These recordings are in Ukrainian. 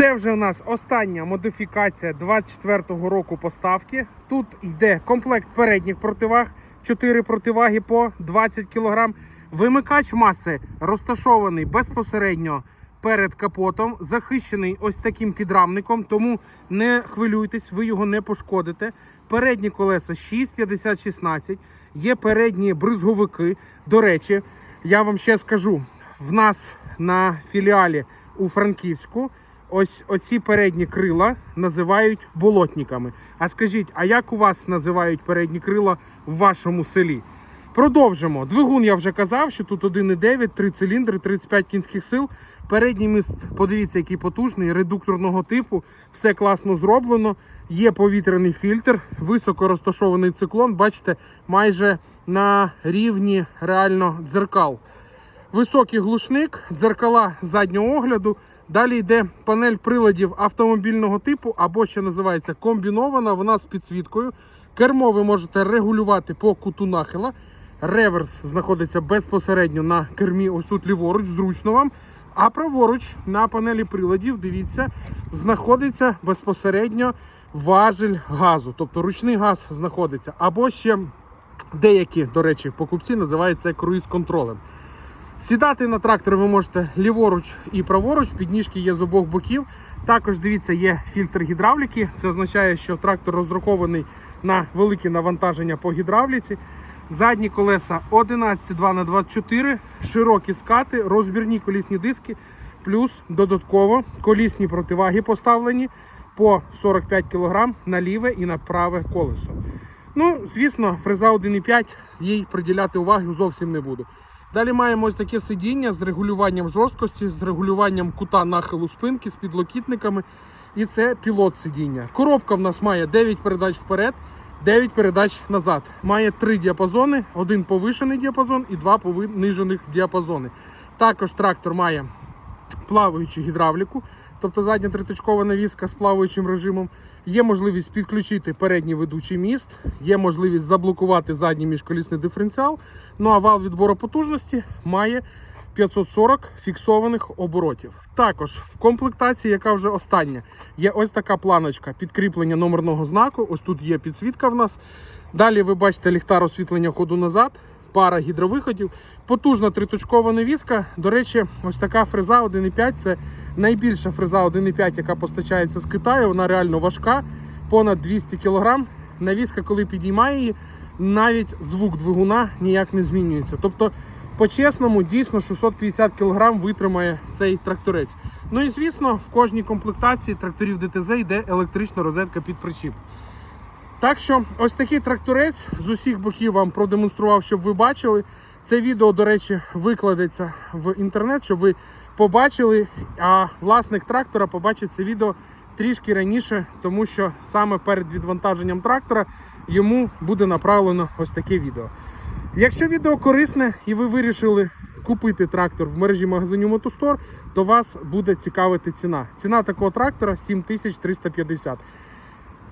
Це вже у нас остання модифікація 24-го року поставки. Тут йде комплект передніх противаг, 4 противаги по 20 кг. Вимикач маси розташований безпосередньо перед капотом, захищений ось таким підрамником, тому не хвилюйтесь, ви його не пошкодите. Передні колеса 6,50-16, є передні бризговики. До речі, я вам ще скажу: в нас на філіалі у Франківську ось оці передні крила називають болотниками. А скажіть, а як у вас називають передні крила в вашому селі? Продовжимо. Двигун я вже казав, що тут 1,9, 3 циліндри, 35 кінських сил. Передній міст, подивіться, який потужний, редукторного типу. Все класно зроблено. Є повітряний фільтр, високо розташований циклон. Бачите, майже на рівні реально дзеркал. Високий глушник, дзеркала заднього огляду. Далі йде панель приладів автомобільного типу, або ще називається комбінована. Вона з підсвіткою. Кермо ви можете регулювати по куту нахила. Реверс знаходиться безпосередньо на кермі, ось тут ліворуч, зручно вам. А праворуч на панелі приладів, дивіться, знаходиться безпосередньо важель газу. Тобто ручний газ знаходиться. Або ще деякі, до речі, покупці називають це круїз-контролем. Сідати на трактор ви можете ліворуч і праворуч, підніжки є з обох боків. Також дивіться, є фільтр гідравліки. Це означає, що трактор розрахований на великі навантаження по гідравліці. Задні колеса 11,2 на 24, широкі скати, розбірні колісні диски, плюс додатково колісні противаги поставлені по 45 кг на ліве і на праве колесо. Ну, звісно, фреза 1,5 їй приділяти уваги зовсім не буду. Далі маємо ось таке сидіння з регулюванням жорсткості, з регулюванням кута нахилу спинки з підлокітниками. І це пілот сидіння. Коробка в нас має 9 передач вперед, 9 передач назад. Має 3 діапазони: один повишений діапазон і два понижених діапазони. Також трактор має плаваючу гідравліку, тобто задня триточкова навіска з плаваючим режимом. Є можливість підключити передній ведучий міст, є можливість заблокувати задній міжколісний диференціал. Ну а вал відбору потужності має 540 фіксованих оборотів. Також в комплектації, яка вже остання, є ось така планочка підкріплення номерного знаку. Ось тут є підсвітка в нас. Далі ви бачите ліхтар освітлення ходу назад пара гідровиходів, потужна триточкова навіска. До речі, ось така фреза 1,5 це найбільша фреза 1,5, яка постачається з Китаю. Вона реально важка, понад 200 кг. Навіска, коли підіймає її, навіть звук двигуна ніяк не змінюється. Тобто, по-чесному, дійсно 650 кг витримає цей тракторець. Ну і звісно, в кожній комплектації тракторів ДТЗ йде електрична розетка під причіп. Так що ось такий тракторець з усіх боків вам продемонстрував, щоб ви бачили. Це відео, до речі, викладеться в інтернет, щоб ви побачили. А власник трактора побачить це відео трішки раніше, тому що саме перед відвантаженням трактора йому буде направлено ось таке відео. Якщо відео корисне і ви вирішили купити трактор в мережі магазинів Мотостор, то вас буде цікавити ціна. Ціна такого трактора 7350.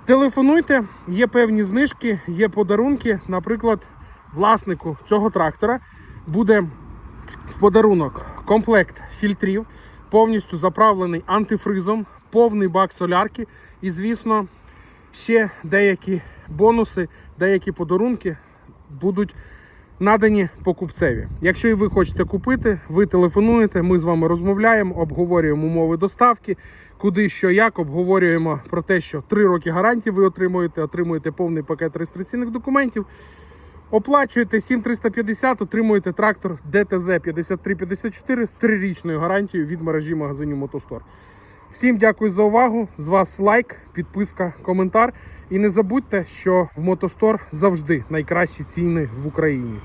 Телефонуйте, є певні знижки, є подарунки. Наприклад, власнику цього трактора буде в подарунок комплект фільтрів, повністю заправлений антифризом, повний бак солярки і, звісно, ще деякі бонуси, деякі подарунки будуть надані покупцеві. Якщо і ви хочете купити, ви телефонуєте, ми з вами розмовляємо, обговорюємо умови доставки, куди що як, обговорюємо про те, що 3 роки гарантії ви отримуєте, отримуєте повний пакет реєстраційних документів. Оплачуєте 7350, отримуєте трактор ДТЗ 5354 з 3-річною гарантією від мережі магазинів Мотостор. Всім дякую за увагу. З вас лайк, підписка, коментар. І не забудьте, що в Мотостор завжди найкращі ціни в Україні.